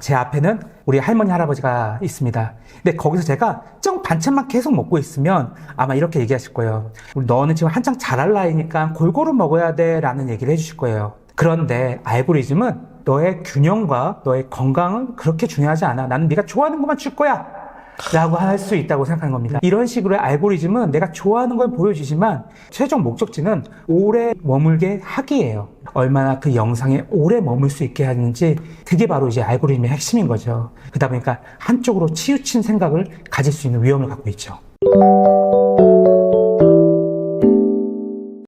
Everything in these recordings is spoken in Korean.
제 앞에는 우리 할머니 할아버지가 있습니다. 근데 거기서 제가 정 반찬만 계속 먹고 있으면 아마 이렇게 얘기하실 거예요. 너는 지금 한창 자랄 나이니까 골고루 먹어야 돼라는 얘기를 해주실 거예요. 그런데 알고리즘은 너의 균형과 너의 건강은 그렇게 중요하지 않아. 나는 네가 좋아하는 것만 줄 거야. 라고 할 수 있다고 생각하는 겁니다. 이런 식으로의 알고리즘은 내가 좋아하는 걸 보여주지만 최종 목적지는 오래 머물게 하기예요. 얼마나 그 영상에 오래 머물 수 있게 하는지 그게 바로 이제 알고리즘의 핵심인 거죠. 그러다 보니까 한쪽으로 치우친 생각을 가질 수 있는 위험을 갖고 있죠.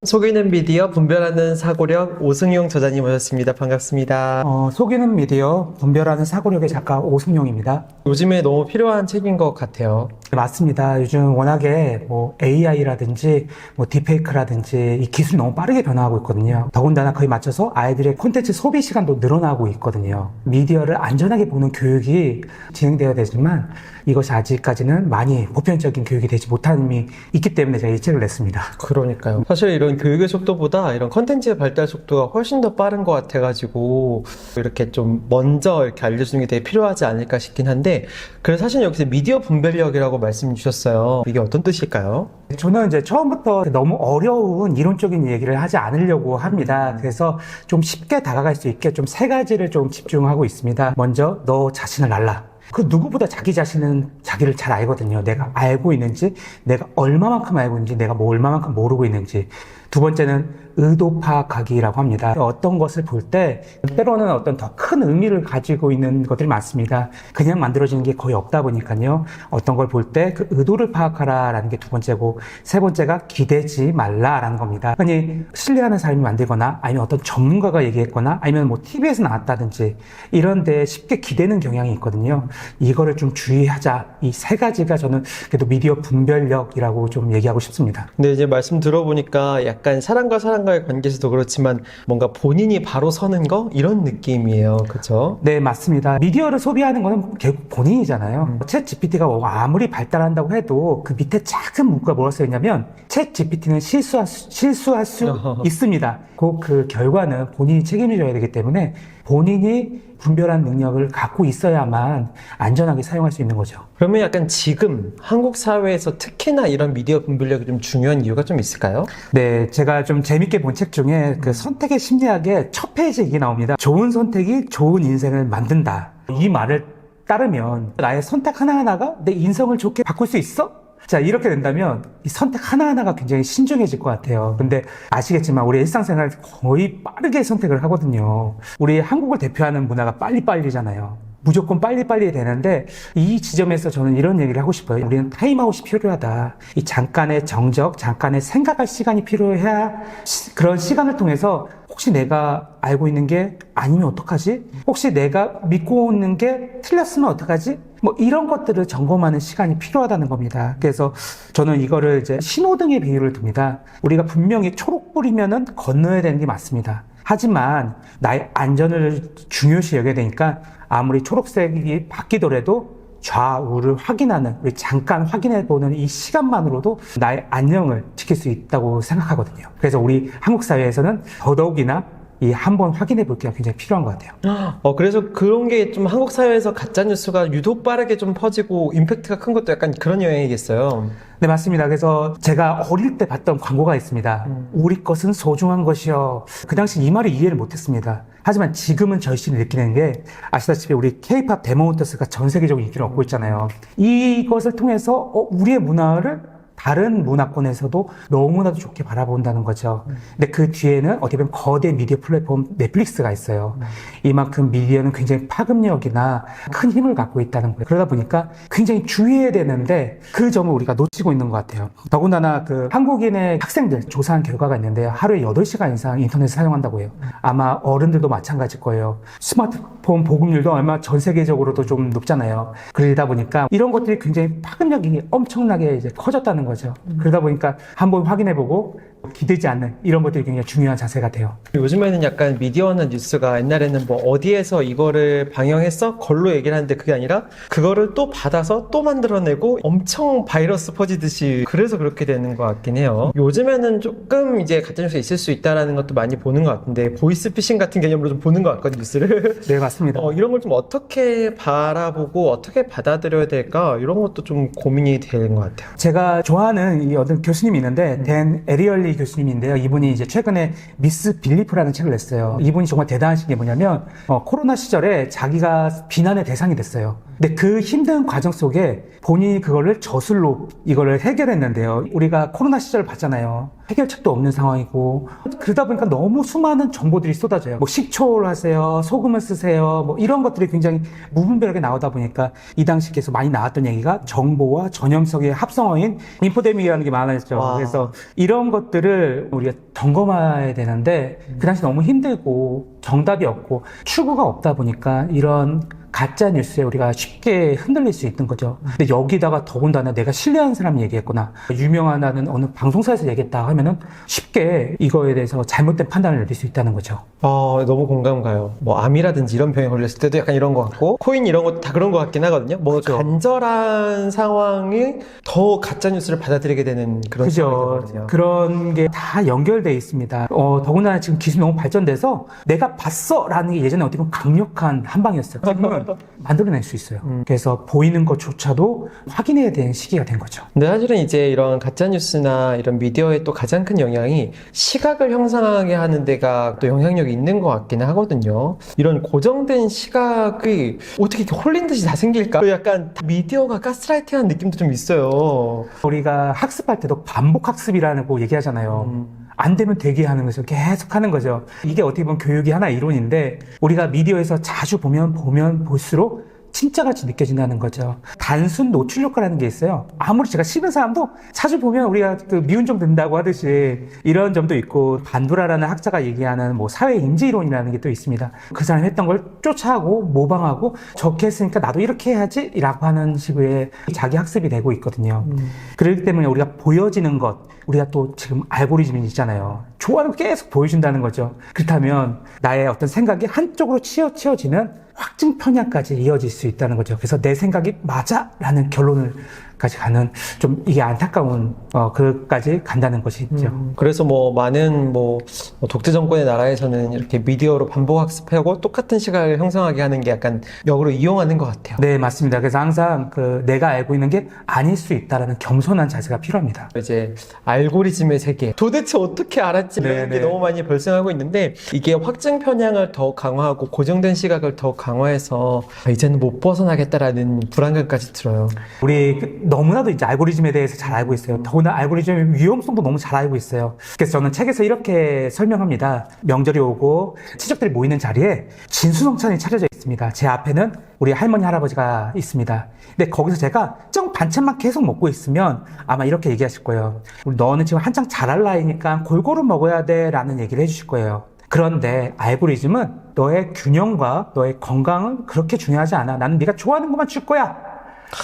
속이는 미디어 분별하는 사고력 오승용 저자님 오셨습니다. 반갑습니다. 어, 속이는 미디어 분별하는 사고력의 작가 오승용입니다. 요즘에 너무 필요한 책인 것 같아요. 맞습니다. 요즘 워낙에 뭐 AI라든지 뭐 딥페이크라든지 이 기술이 너무 빠르게 변화하고 있거든요. 더군다나 그에 맞춰서 아이들의 콘텐츠 소비 시간도 늘어나고 있거든요. 미디어를 안전하게 보는 교육이 진행되어야 되지만 이것이 아직까지는 많이 보편적인 교육이 되지 못한 점이 있기 때문에 제가 이 책을 냈습니다. 그러니까요. 사실 이런 교육의 속도보다 이런 컨텐츠의 발달 속도가 훨씬 더 빠른 것 같아가지고 이렇게 좀 먼저 이렇게 알려주는 게 되게 필요하지 않을까 싶긴 한데 그래서 사실 여기서 미디어 분별력이라고 말씀 주셨어요. 이게 어떤 뜻일까요? 저는 이제 처음부터 너무 어려운 이론적인 얘기를 하지 않으려고 합니다. 그래서 좀 쉽게 다가갈 수 있게 좀 세 가지를 좀 집중하고 있습니다. 먼저 너 자신을 알라. 그 누구보다 자기 자신은 자기를 잘 알거든요. 내가 알고 있는지, 내가 얼마만큼 알고 있는지, 내가 뭐 얼마만큼 모르고 있는지. 두 번째는 의도 파악하기라고 합니다. 어떤 것을 볼 때 때로는 어떤 더 큰 의미를 가지고 있는 것들이 많습니다. 그냥 만들어지는 게 거의 없다 보니까요. 어떤 걸 볼 때 그 의도를 파악하라라는 게 두 번째고 세 번째가 기대지 말라라는 겁니다. 흔히 신뢰하는 사람이 만들거나 아니면 어떤 전문가가 얘기했거나 아니면 뭐 TV에서 나왔다든지 이런 데 쉽게 기대는 경향이 있거든요. 이거를 좀 주의하자. 이 세 가지가 저는 그래도 미디어 분별력이라고 좀 얘기하고 싶습니다. 근데 이제 말씀 들어보니까 약간 사람과 사람 과의 관계에서도 그렇지만 뭔가 본인이 바로 서는 거 이런 느낌이에요. 그렇죠? 네, 맞습니다. 미디어를 소비하는 거는 결국 본인이잖아요. 챗 GPT가 아무리 발달한다고 해도 그 밑에 작은 문구가 뭐라 써 있냐면 챗 GPT는 실수할 수, 실수할 수 있습니다. 그, 그 결과는 본인이 책임을 져야 되기 때문에 본인이 분별한 능력을 갖고 있어야만 안전하게 사용할 수 있는 거죠. 그러면 약간 지금 한국 사회에서 특히나 이런 미디어 분별력이 좀 중요한 이유가 좀 있을까요? 네, 제가 좀 재밌게 본 책 중에 그 선택의 심리학의 첫 페이지에 이게 나옵니다. 좋은 선택이 좋은 인생을 만든다. 이 말을 따르면 나의 선택 하나하나가 내 인성을 좋게 바꿀 수 있어? 자, 이렇게 된다면 이 선택 하나하나가 굉장히 신중해질 것 같아요. 근데 아시겠지만 우리 일상생활 거의 빠르게 선택을 하거든요. 우리 한국을 대표하는 문화가 빨리빨리잖아요. 무조건 빨리빨리 되는데 이 지점에서 저는 이런 얘기를 하고 싶어요. 우리는 타임아웃이 필요하다. 이 잠깐의 정적, 잠깐의 생각할 시간이 필요해야 시- 그런 시간을 통해서 혹시 내가 알고 있는 게 아니면 어떡하지? 혹시 내가 믿고 있는 게 틀렸으면 어떡하지? 뭐 이런 것들을 점검하는 시간이 필요하다는 겁니다. 그래서 저는 이거를 이제 신호등의 비유를 듭니다. 우리가 분명히 초록불이면은 건너야 되는 게 맞습니다. 하지만 나의 안전을 중요시 여겨야 되니까 아무리 초록색이 바뀌더라도 좌우를 확인하는, 우리 잠깐 확인해 보는 이 시간만으로도 나의 안녕을 지킬 수 있다고 생각하거든요. 그래서 우리 한국 사회에서는 더더욱이나 이 한번 확인해 볼 게 굉장히 필요한 것 같아요. 어, 그래서 그런 게 좀 한국 사회에서 가짜 뉴스가 유독 빠르게 좀 퍼지고 임팩트가 큰 것도 약간 그런 영향이겠어요. 네, 맞습니다. 그래서 제가 어릴 때 봤던 광고가 있습니다. 우리 것은 소중한 것이요. 그 당시 이 말을 이해를 못했습니다. 하지만 지금은 절실히 느끼는 게 아시다시피 우리 K-팝 데모헌터스가 전 세계적으로 인기를 얻고 있잖아요. 이것을 통해서 어, 우리의 문화를 다른 문화권에서도 너무나도 좋게 바라본다는 거죠. 근데 그 뒤에는 어떻게 보면 거대 미디어 플랫폼 넷플릭스가 있어요. 이만큼 미디어는 굉장히 파급력이나 큰 힘을 갖고 있다는 거예요. 그러다 보니까 굉장히 주의해야 되는데 그 점을 우리가 놓치고 있는 것 같아요. 더군다나 그 한국인의 학생들 조사한 결과가 있는데 하루에 8시간 이상 인터넷을 사용한다고 해요. 아마 어른들도 마찬가지일 거예요. 스마트폰 보급률도 아마 전 세계적으로도 좀 높잖아요. 그러다 보니까 이런 것들이 굉장히 파급력이 엄청나게 이제 커졌다는 거 죠. 그러다 보니까 한번 확인해보고 기대지 않는 이런 것들이 굉장히 중요한 자세가 돼요. 요즘에는 약간 미디어나 뉴스가 옛날에는 뭐 어디에서 이거를 방영했어? 걸로 얘기를 하는데 그게 아니라 그거를 또 받아서 또 만들어내고 엄청 바이러스 퍼지듯이 그래서 그렇게 되는 것 같긴 해요. 요즘에는 조금 이제 가짜뉴스가 있을 수 있다라는 것도 많이 보는 것 같은데 보이스피싱 같은 개념으로 좀 보는 것 같거든요, 뉴스를. 네, 맞습니다. 어, 이런 걸 좀 어떻게 바라보고 어떻게 받아들여야 될까? 이런 것도 좀 고민이 되는 것 같아요. 제가 좋아하는 이 어떤 교수님이 있는데 댄 에리얼리 교수님인데요. 이분이 이제 최근에 미스 빌리프라는 책을 냈어요. 이분이 정말 대단하신 게 뭐냐면 어, 코로나 시절에 자기가 비난의 대상이 됐어요. 근데 그 힘든 과정 속에 본인이 그거를 저술로 이거를 해결했는데요. 우리가 코로나 시절 봤잖아요. 해결책도 없는 상황이고 그러다 보니까 너무 수많은 정보들이 쏟아져요. 뭐 식초를 하세요, 소금을 쓰세요, 뭐 이런 것들이 굉장히 무분별하게 나오다 보니까 이 당시 계속 많이 나왔던 얘기가 정보와 전염성의 합성어인 인포데믹이라는 게 많았죠. 와. 그래서 이런 것들을 우리가 점검해야 되는데 그 당시 너무 힘들고 정답이 없고 추구가 없다 보니까 이런 가짜 뉴스에 우리가 쉽게 흔들릴 수 있는 거죠. 근데 여기다가 더군다나 내가 신뢰하는 사람이 얘기했거나 유명하다는 어느 방송사에서 얘기했다 하면은 쉽게 이거에 대해서 잘못된 판단을 내릴 수 있다는 거죠. 어, 너무 공감 가요. 뭐, 암이라든지 이런 병에 걸렸을 때도 약간 이런 것 같고, 코인 이런 것도 다 그런 것 같긴 하거든요. 뭐, 그죠. 간절한 상황이 더 가짜 뉴스를 받아들이게 되는 그런 그죠. 그런 게 다 연결돼 있습니다. 어, 더군다나 지금 기술이 너무 발전돼서 내가 봤어라는 게 예전에 어떻게 보면 강력한 한방이었어요. 만들어낼 수 있어요. 음. 그래서 보이는 것조차도 확인해야 되는 시기가 된 거죠. 근데 사실은 이제 이런 가짜뉴스나 이런 미디어의 또 가장 큰 영향이 시각을 형성하게 하는 데가 또 영향력이 있는 것 같기는 하거든요. 이런 고정된 시각이 어떻게 이렇게 홀린 듯이 다 생길까? 또 약간 미디어가 가스라이팅하는 느낌도 좀 있어요. 우리가 학습할 때도 반복 학습이라는 거 얘기하잖아요. 음. 안 되면 되게 하는 거죠. 계속 하는 거죠. 이게 어떻게 보면 교육이 하나 이론인데 우리가 미디어에서 자주 보면 보면 볼수록 진짜같이 느껴진다는 거죠. 단순 노출 효과라는 게 있어요. 아무리 제가 싫은 사람도 자주 보면 우리가 그 미운 점 든다고 하듯이 이런 점도 있고 반두라라는 학자가 얘기하는 뭐 사회 인지 이론이라는 게 또 있습니다. 그 사람이 했던 걸 쫓아하고 모방하고 저렇게 했으니까 나도 이렇게 해야지라고 하는 식의 자기 학습이 되고 있거든요. 그렇기 때문에 우리가 보여지는 것, 우리가 또 지금 알고리즘이 있잖아요. 좋아하는 거 계속 보여준다는 거죠. 그렇다면 나의 어떤 생각이 한쪽으로 치어 치어지는 확증 편향까지 이어질 수 있다는 거죠. 그래서 내 생각이 맞아라는 결론을 까지 가는 좀 이게 안타까운 어 그까지 간다는 것이 있죠. 음, 그래서 뭐 많은 뭐 독재 정권의 나라에서는 이렇게 미디어로 반복 학습하고 똑같은 시각을 형성하게 하는 게 약간 역으로 이용하는 것 같아요. 네, 맞습니다. 그래서 항상 그 내가 알고 있는 게 아닐 수 있다라는 겸손한 자세가 필요합니다. 이제 알고리즘의 세계 도대체 어떻게 알았지 이런 네, 게 네. 너무 많이 발생하고 있는데 이게 확증 편향을 더욱 강화하고 고정된 시각을 더욱 강화해서 아, 이제는 못 벗어나겠다라는 불안감까지 들어요. 우리 그 너무나도 이제 알고리즘에 대해서 잘 알고 있어요. 더구나 알고리즘의 위험성도 너무 잘 알고 있어요. 그래서 저는 책에서 이렇게 설명합니다. 명절이 오고 친척들이 모이는 자리에 진수성찬이 차려져 있습니다. 제 앞에는 우리 할머니 할아버지가 있습니다. 근데 거기서 제가 정 반찬만 계속 먹고 있으면 아마 이렇게 얘기하실 거예요. 너는 지금 한창 자랄 나이니까 골고루 먹어야 돼라는 얘기를 해주실 거예요. 그런데 알고리즘은 너의 균형과 너의 건강은 그렇게 중요하지 않아. 나는 네가 좋아하는 것만 줄 거야.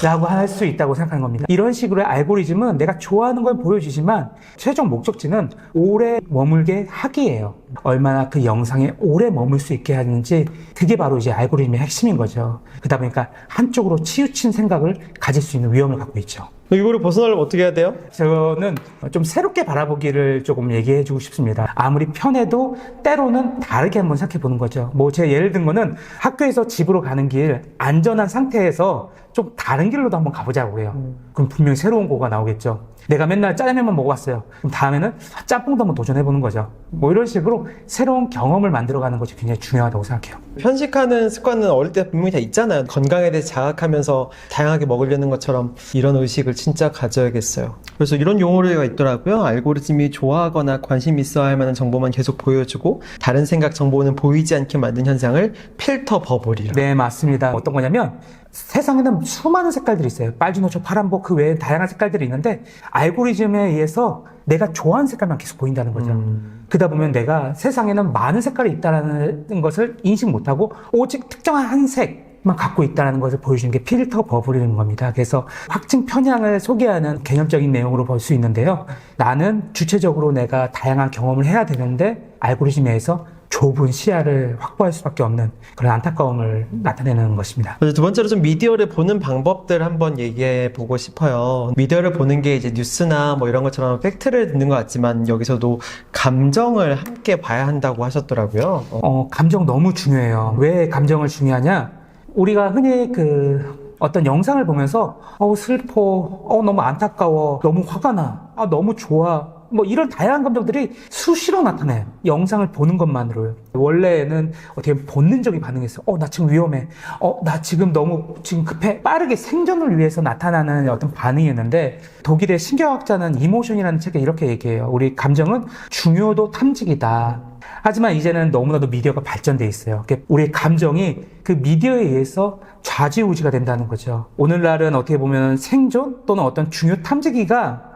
라고 할 수 있다고 생각하는 겁니다. 이런 식으로의 알고리즘은 내가 좋아하는 걸 보여주지만 최종 목적지는 오래 머물게 하기예요. 얼마나 그 영상에 오래 머물 수 있게 하는지 그게 바로 이제 알고리즘의 핵심인 거죠. 그러다 보니까 한쪽으로 치우친 생각을 가질 수 있는 위험을 갖고 있죠. 이거를 벗어나려면 어떻게 해야 돼요? 저는 좀 새롭게 바라보기를 조금 얘기해 주고 싶습니다. 아무리 편해도 때로는 다르게 한번 생각해 보는 거죠. 뭐 제가 예를 든 거는 학교에서 집으로 가는 길 안전한 상태에서 좀 다른 길로도 한번 가보자고 해요. 그럼 분명히 새로운 거가 나오겠죠. 내가 맨날 짜장면만 먹어봤어요. 그럼 다음에는 짬뽕도 한번 도전해 보는 거죠. 뭐 이런 식으로 새로운 경험을 만들어가는 것이 굉장히 중요하다고 생각해요. 편식하는 습관은 어릴 때 분명히 다 있잖아요. 건강에 대해서 자각하면서 다양하게 먹으려는 것처럼 이런 의식을 진짜 가져야겠어요. 그래서 이런 용어가 있더라고요. 알고리즘이 좋아하거나 관심 있어 할 만한 정보만 계속 보여주고 다른 생각 정보는 보이지 않게 만든 현상을 필터 버블이라. 네, 맞습니다. 어떤 거냐면 세상에는 수많은 색깔들이 있어요. 빨주노초, 파란보 그 외에 다양한 색깔들이 있는데 알고리즘에 의해서 내가 좋아하는 색깔만 계속 보인다는 거죠. 음. 그러다 보면 내가 세상에는 많은 색깔이 있다는 것을 인식 못하고 오직 특정한 한 색, 만 갖고 있다는 것을 보여주는 게 필터 버블이라는 겁니다. 그래서 확증 편향을 소개하는 개념적인 내용으로 볼 수 있는데요. 나는 주체적으로 내가 다양한 경험을 해야 되는데 알고리즘에서 좁은 시야를 확보할 수밖에 없는 그런 안타까움을 나타내는 것입니다. 두 번째로 좀 미디어를 보는 방법들 한번 얘기해 보고 싶어요. 미디어를 보는 게 이제 뉴스나 뭐 이런 것처럼 팩트를 듣는 것 같지만 여기서도 감정을 함께 봐야 한다고 하셨더라고요. 어, 어, 감정 너무 중요해요. 왜 감정을 중요하냐? 우리가 흔히 그 어떤 영상을 보면서 어 슬퍼, 어 너무 안타까워, 너무 화가 나, 아 너무 좋아. 뭐 이런 다양한 감정들이 수시로 나타나요. 영상을 보는 것만으로요. 원래는 어떻게 본능적인 반응이었어요. 어, 나 지금 위험해. 어, 나 지금 너무 지금 급해. 빠르게 생존을 위해서 나타나는 어떤 반응이었는데 독일의 신경학자는 이모션이라는 책에 이렇게 얘기해요. 우리 감정은 중요도 탐지기다. 하지만 이제는 너무나도 미디어가 발전돼 있어요. 우리 감정이 그 미디어에 의해서 좌지우지가 된다는 거죠. 오늘날은 어떻게 보면 생존 또는 어떤 중요 탐지기가 어,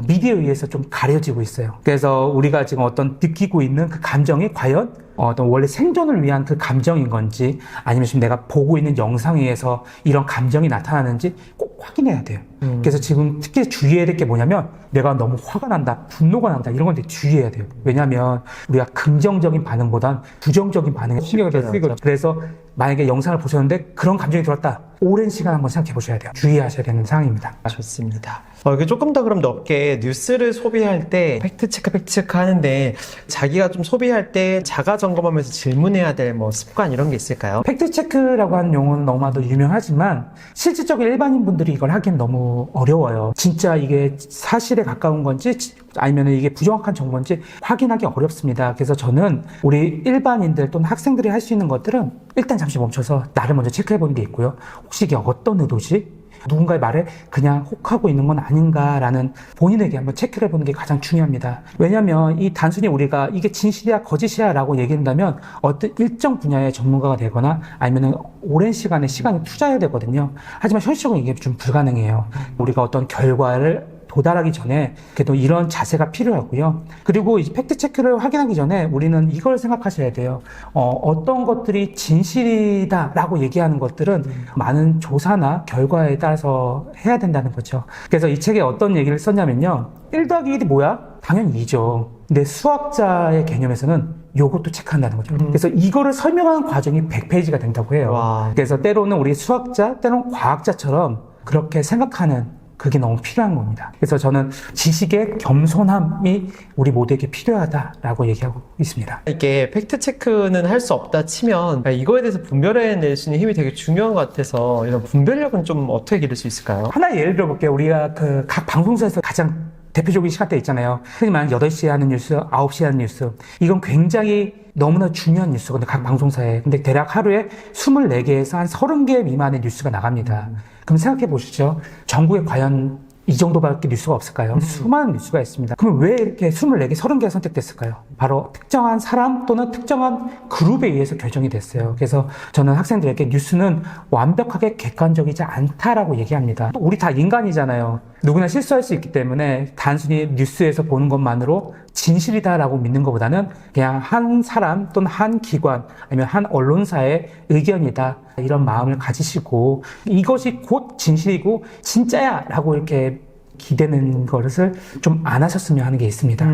미디어에 의해서 좀 가려지고 있어요. 그래서 우리가 지금 어떤 느끼고 있는 그 감정이 과연 어, 어떤 원래 생존을 위한 그 감정인 건지 아니면 지금 내가 보고 있는 영상에 의해서 이런 감정이 나타나는지 꼭 확인해야 돼요. 음. 그래서 지금 특히 주의해야 될 게 뭐냐면 내가 너무 화가 난다, 분노가 난다 이런 건데 주의해야 돼요. 왜냐하면 우리가 긍정적인 반응보단 부정적인 반응에 신경을 더 쓰이거든요. 그래서 만약에 영상을 보셨는데 그런 감정이 들었다. 오랜 시간 한번 생각해 보셔야 돼요. 주의하셔야 되는 상황입니다. 좋습니다. 어, 이게 조금 더 그럼 넓게 뉴스를 소비할 때 팩트 체크 팩트 체크 하는데 자기가 좀 소비할 때 자가 점검하면서 질문해야 될 뭐 습관 이런 게 있을까요? 팩트 체크라고 하는 용어는 너무나도 유명하지만 실질적인 일반인 분들이 이걸 하기엔 너무 어려워요. 진짜 이게 사실에 가까운 건지 아니면 이게 부정확한 정보인지 확인하기 어렵습니다. 그래서 저는 우리 일반인들 또는 학생들이 할 수 있는 것들은 일단 잠시 멈춰서 나를 먼저 체크해 보는 게 있고요. 혹시 이게 어떤 의도지? 누군가의 말에 그냥 혹하고 있는 건 아닌가라는 본인에게 한번 체크를 해보는 게 가장 중요합니다. 왜냐하면 이 단순히 우리가 이게 진실이야 거짓이야라고 얘기한다면 어떤 일정 분야의 전문가가 되거나 아니면 오랜 시간의 시간을 투자해야 되거든요. 하지만 현실적으로 이게 좀 불가능해요. 우리가 어떤 결과를 도달하기 전에 그래도 이런 자세가 필요하고요. 그리고 이 팩트 체크를 확인하기 전에 우리는 이걸 생각하셔야 돼요. 어, 떤 것들이 진실이다라고 얘기하는 것들은 많은 조사나 결과에 따라서 해야 된다는 거죠. 그래서 이 책에 어떤 얘기를 썼냐면요. 1 더하기 1이 뭐야? 당연히 2죠. 근데 수학자의 개념에서는 요것도 체크한다는 거죠. 그래서 이거를 설명하는 과정이 100페이지가 된다고 해요. 와. 그래서 때로는 우리 수학자, 때로는 과학자처럼 그렇게 생각하는 그게 너무 필요한 겁니다. 그래서 저는 지식의 겸손함이 우리 모두에게 필요하다라고 얘기하고 있습니다. 이게 팩트 체크는 할 수 없다 치면 이거에 대해서 분별해낼 수 있는 힘이 되게 중요한 것 같아서 이런 분별력은 좀 어떻게 기를 수 있을까요? 하나 예를 들어볼게요. 우리가 그 각 방송사에서 가장 대표적인 시간대 있잖아요. 흔히 말하는 8시에 하는 뉴스, 9시에 하는 뉴스. 이건 굉장히 너무나 중요한 뉴스거든요. 각 방송사에. 근데 대략 하루에 24개에서 한 30개 미만의 뉴스가 나갑니다. 그럼 생각해 보시죠. 전국에 과연 이 정도밖에 뉴스가 없을까요? 수많은 뉴스가 있습니다. 그럼 왜 이렇게 24개, 30개가 선택됐을까요? 바로 특정한 사람 또는 특정한 그룹에 의해서 결정이 됐어요. 그래서 저는 학생들에게 뉴스는 완벽하게 객관적이지 않다라고 얘기합니다. 우리 다 인간이잖아요. 누구나 실수할 수 있기 때문에 단순히 뉴스에서 보는 것만으로 진실이다라고 믿는 것보다는 그냥 한 사람 또는 한 기관 아니면 한 언론사의 의견이다 이런 마음을 가지시고 이것이 곧 진실이고 진짜야라고 이렇게 기대는 것을 좀 안 하셨으면 하는 게 있습니다.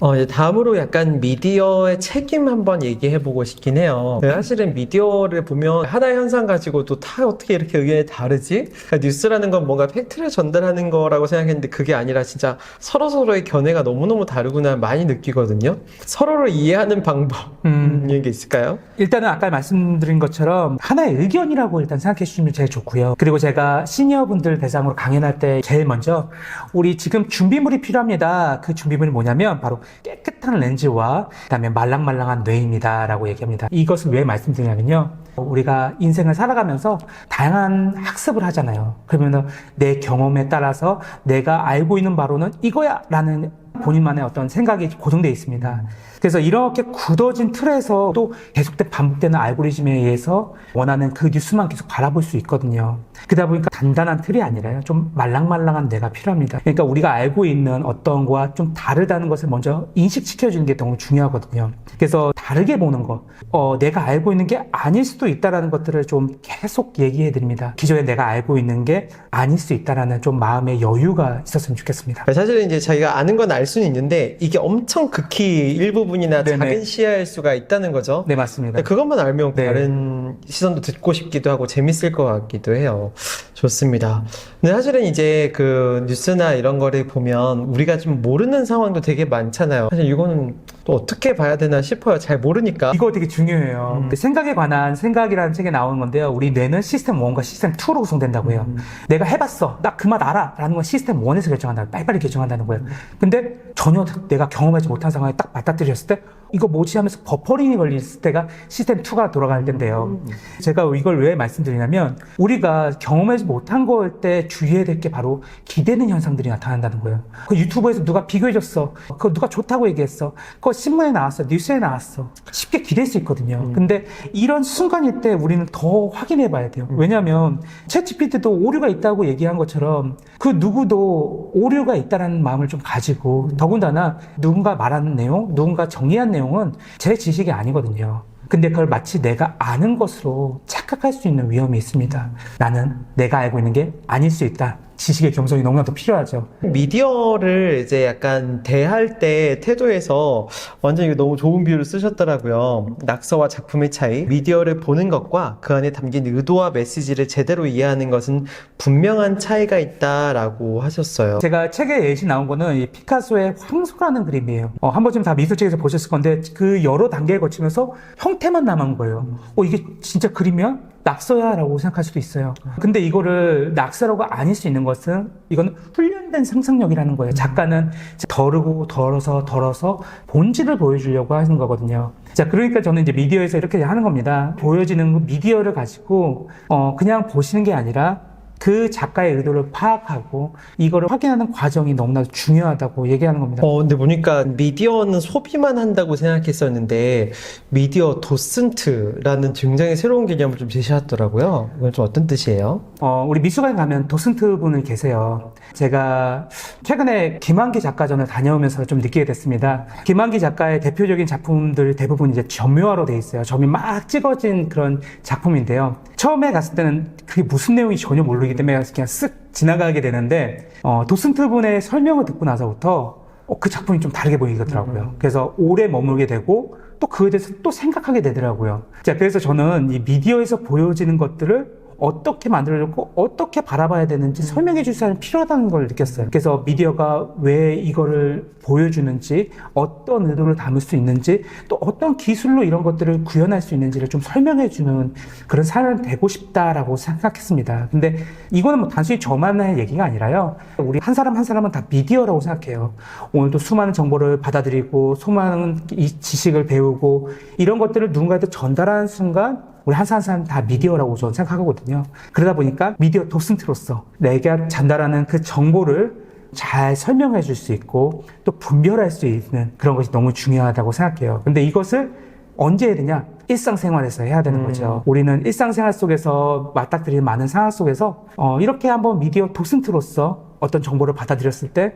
어, 이제 다음으로 약간 미디어의 책임 한번 얘기해 보고 싶긴 해요. 네, 사실은 미디어를 보면 하나의 현상 가지고도 다 어떻게 이렇게 의견이 다르지? 그러니까 뉴스라는 건 뭔가 팩트를 전달하는 거라고 생각했는데 그게 아니라 진짜 서로 서로의 견해가 너무너무 다르구나 많이 느끼거든요. 서로를 이해하는 방법, 음. 이런 게 있을까요? 일단은 아까 말씀드린 것처럼 하나의 의견이라고 일단 생각해 주시면 제일 좋고요. 그리고 제가 시니어분들 대상으로 강연할 때 제일 먼저 우리 지금 준비물이 필요합니다. 그 준비물이 뭐냐면 바로 깨끗한 렌즈와 그다음에 말랑말랑한 뇌입니다라고 얘기합니다. 이것을 왜 말씀드리냐면요. 우리가 인생을 살아가면서 다양한 학습을 하잖아요. 그러면 내 경험에 따라서 내가 알고 있는 바로는 이거야라는 본인만의 어떤 생각이 고정되어 있습니다. 그래서 이렇게 굳어진 틀에서 또 계속된 반복되는 알고리즘에 의해서 원하는 그 뉴스만 계속 바라볼 수 있거든요. 그러다 보니까 단단한 틀이 아니라요. 좀 말랑말랑한 뇌가 필요합니다. 그러니까 우리가 알고 있는 어떤 거와 좀 다르다는 것을 먼저 인식시켜주는 게 너무 중요하거든요. 그래서 다르게 보는 거, 어, 내가 알고 있는 게 아닐 수도 있다라는 것들을 좀 계속 얘기해 드립니다. 기존에 내가 알고 있는 게 아닐 수 있다라는 좀 마음의 여유가 있었으면 좋겠습니다. 사실은 이제 자기가 아는 건 알 수는 있는데 이게 엄청 극히 일부 분이나 네네. 작은 시야일 수가 있다는 거죠. 네, 맞습니다. 그것만 알면 네. 다른 시선도 듣고 싶기도 하고 재밌을 것 같기도 해요. 좋습니다. 근데 사실은 이제 그 뉴스나 이런 거를 보면 우리가 좀 모르는 상황도 되게 많잖아요. 사실 이거는 또 어떻게 봐야 되나 싶어요. 잘 모르니까. 이거 되게 중요해요. 음. 그 생각에 관한 생각이라는 책에 나오는 건데요. 우리 뇌는 시스템 1과 시스템 2로 구성된다고 해요. 음. 내가 해봤어. 나 그 맛 알아. 라는 건 시스템 1에서 결정한다. 빨리빨리 결정한다는 거예요. 근데 전혀 내가 경험하지 못한 상황에 딱 맞닥뜨렸을 때 이거 뭐지 하면서 버퍼링이 걸렸을 때가 시스템 2가 돌아갈 텐데요. 제가 이걸 왜 말씀드리냐면 우리가 경험하지 못한 걸때 주의해야 될 게 바로 기대는 현상들이 나타난다는 거예요. 그 유튜브에서 누가 비교해줬어. 그거 누가 좋다고 얘기했어. 그거 신문에 나왔어. 뉴스에 나왔어. 쉽게 기댈 수 있거든요. 근데 이런 순간일 때 우리는 더 확인해 봐야 돼요. 왜냐하면 챗GPT도 오류가 있다고 얘기한 것처럼 그 누구도 오류가 있다는 마음을 좀 가지고 더군다나 누군가 말하는 내용, 누군가 정리한 내용 은 제 지식이 아니거든요. 근데 그걸 마치 내가 아는 것으로 착각할 수 있는 위험이 있습니다. 나는 내가 알고 있는 게 아닐 수 있다. 지식의 겸손이 너무나 더 필요하죠. 미디어를 이제 약간 대할 때 태도에서 완전 이거 너무 좋은 비유를 쓰셨더라고요. 낙서와 작품의 차이. 미디어를 보는 것과 그 안에 담긴 의도와 메시지를 제대로 이해하는 것은 분명한 차이가 있다라고 하셨어요. 제가 책에 예시 나온 거는 이 피카소의 황소라는 그림이에요. 어, 한 번쯤 다 미술책에서 보셨을 건데 그 여러 단계를 거치면서 형태만 남은 거예요. 어, 이게 진짜 그림이야? 낙서야? 라고 생각할 수도 있어요. 근데 이거를 낙서라고 아닐 수 있는 것은 이건 훈련된 상상력이라는 거예요. 작가는 덜고 덜어서 덜어서 본질을 보여주려고 하는 거거든요. 자, 그러니까 저는 이제 미디어에서 이렇게 하는 겁니다. 보여지는 그 미디어를 가지고, 어, 그냥 보시는 게 아니라 그 작가의 의도를 파악하고 이거를 확인하는 과정이 너무나 중요하다고 얘기하는 겁니다. 어, 근데 보니까 미디어는 소비만 한다고 생각했었는데 미디어 도슨트라는 굉장히 새로운 개념을 좀 제시하더라고요. 이건 좀 어떤 뜻이에요? 어, 우리 미술관에 가면 도슨트 분을 계세요. 제가 최근에 김한기 작가전을 다녀오면서 좀 느끼게 됐습니다. 김한기 작가의 대표적인 작품들 대부분 이제 점유화로 돼 있어요. 점이 막 찍어진 그런 작품인데요. 처음에 갔을 때는 그게 무슨 내용인지 전혀 모르기 때문에 그냥 쓱 지나가게 되는데, 어, 도슨트 분의 설명을 듣고 나서부터 어, 그 작품이 좀 다르게 보이더라고요. 그래서 오래 머물게 되고 또 그에 대해서 또 생각하게 되더라고요. 자, 그래서 저는 이 미디어에서 보여지는 것들을 어떻게 만들어졌고 어떻게 바라봐야 되는지 설명해 줄 사람이 필요하다는 걸 느꼈어요. 그래서 미디어가 왜 이거를 보여주는지 어떤 의도를 담을 수 있는지 또 어떤 기술로 이런 것들을 구현할 수 있는지를 좀 설명해 주는 그런 사람이 되고 싶다라고 생각했습니다. 근데 이거는 뭐 단순히 저만의 얘기가 아니라요. 우리 한 사람 한 사람은 다 미디어라고 생각해요. 오늘도 수많은 정보를 받아들이고 수많은 이 지식을 배우고 이런 것들을 누군가한테 전달하는 순간 우리 한 사람 한 사람 다 미디어라고 저는 생각하거든요. 그러다 보니까 미디어 도슨트로서 내가 전달하는 그 정보를 잘 설명해 줄 수 있고 또 분별할 수 있는 그런 것이 너무 중요하다고 생각해요. 근데 이것을 언제 해야 되냐? 일상생활에서 해야 되는 거죠. 우리는 일상생활 속에서 맞닥뜨리는 많은 상황 속에서 어, 이렇게 한번 미디어 도슨트로서 어떤 정보를 받아들였을 때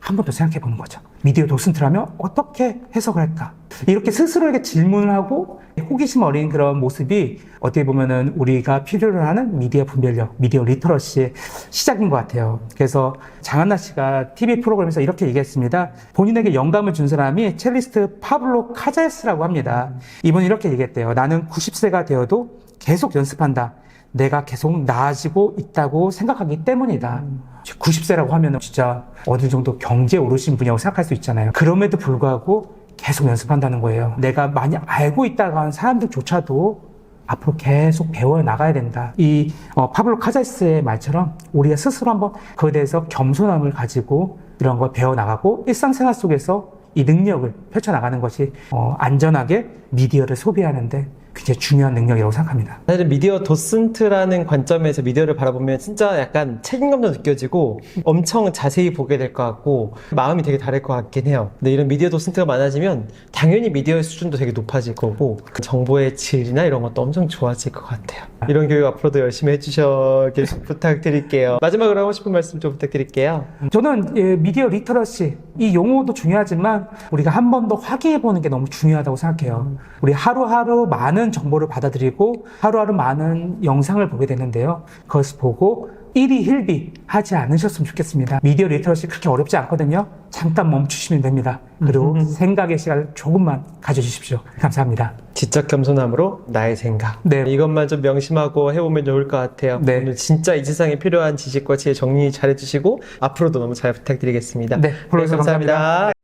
한 번 더 생각해 보는 거죠. 미디어 도슨트라면 어떻게 해석을 할까? 이렇게 스스로에게 질문을 하고 호기심 어린 그런 모습이 어떻게 보면은 우리가 필요로 하는 미디어 분별력, 미디어 리터러시의 시작인 것 같아요. 그래서 장한나 씨가 TV 프로그램에서 이렇게 얘기했습니다. 본인에게 영감을 준 사람이 첼리스트 파블로 카자스라고 합니다. 이분이 이렇게 얘기했대요. 나는 90세가 되어도 계속 연습한다. 내가 계속 나아지고 있다고 생각하기 때문이다. 90세라고 하면 진짜 어느 정도 경제 오르신 분이라고 생각할 수 있잖아요. 그럼에도 불구하고 계속 연습한다는 거예요. 내가 많이 알고 있다고 하는 사람들조차도 앞으로 계속 배워 나가야 된다. 이 어, 파블로 카자스의 말처럼 우리가 스스로 한번 그에 대해서 겸손함을 가지고 이런 걸 배워 나가고 일상생활 속에서 이 능력을 펼쳐 나가는 것이 어, 안전하게 미디어를 소비하는데 굉장히 중요한 능력이라고 생각합니다. 사실 미디어 도슨트라는 관점에서 미디어를 바라보면 진짜 약간 책임감도 느껴지고 엄청 자세히 보게 될 것 같고 마음이 되게 다를 것 같긴 해요. 근데 이런 미디어 도슨트가 많아지면 당연히 미디어의 수준도 되게 높아질 거고 그 정보의 질이나 이런 것도 엄청 좋아질 것 같아요. 이런 교육 앞으로도 열심히 해주셔길 부탁드릴게요. 마지막으로 하고 싶은 말씀 좀 부탁드릴게요. 저는 예, 미디어 리터러시 이 용어도 중요하지만 우리가 한 번 더 확인해 보는 게 너무 중요하다고 생각해요. 우리 하루하루 많은 정보를 받아들이고 하루하루 많은 영상을 보게 되는데요. 그것을 보고 일이 hil비 하지 않으셨으면 좋겠습니다. 미디어 리터러시 그렇게 어렵지 않거든요. 잠깐 멈추시면 됩니다. 그리고 생각의 시간을 조금만 가져주십시오. 감사합니다. 지적 겸손함으로 나의 생각. 네. 이것만 좀 명심하고 해보면 좋을 것 같아요. 네. 오늘 진짜 이 세상에 필요한 지식과 지혜 정리 잘 해주시고 앞으로도 너무 잘 부탁드리겠습니다. 네, 불러주셔서 감사합니다.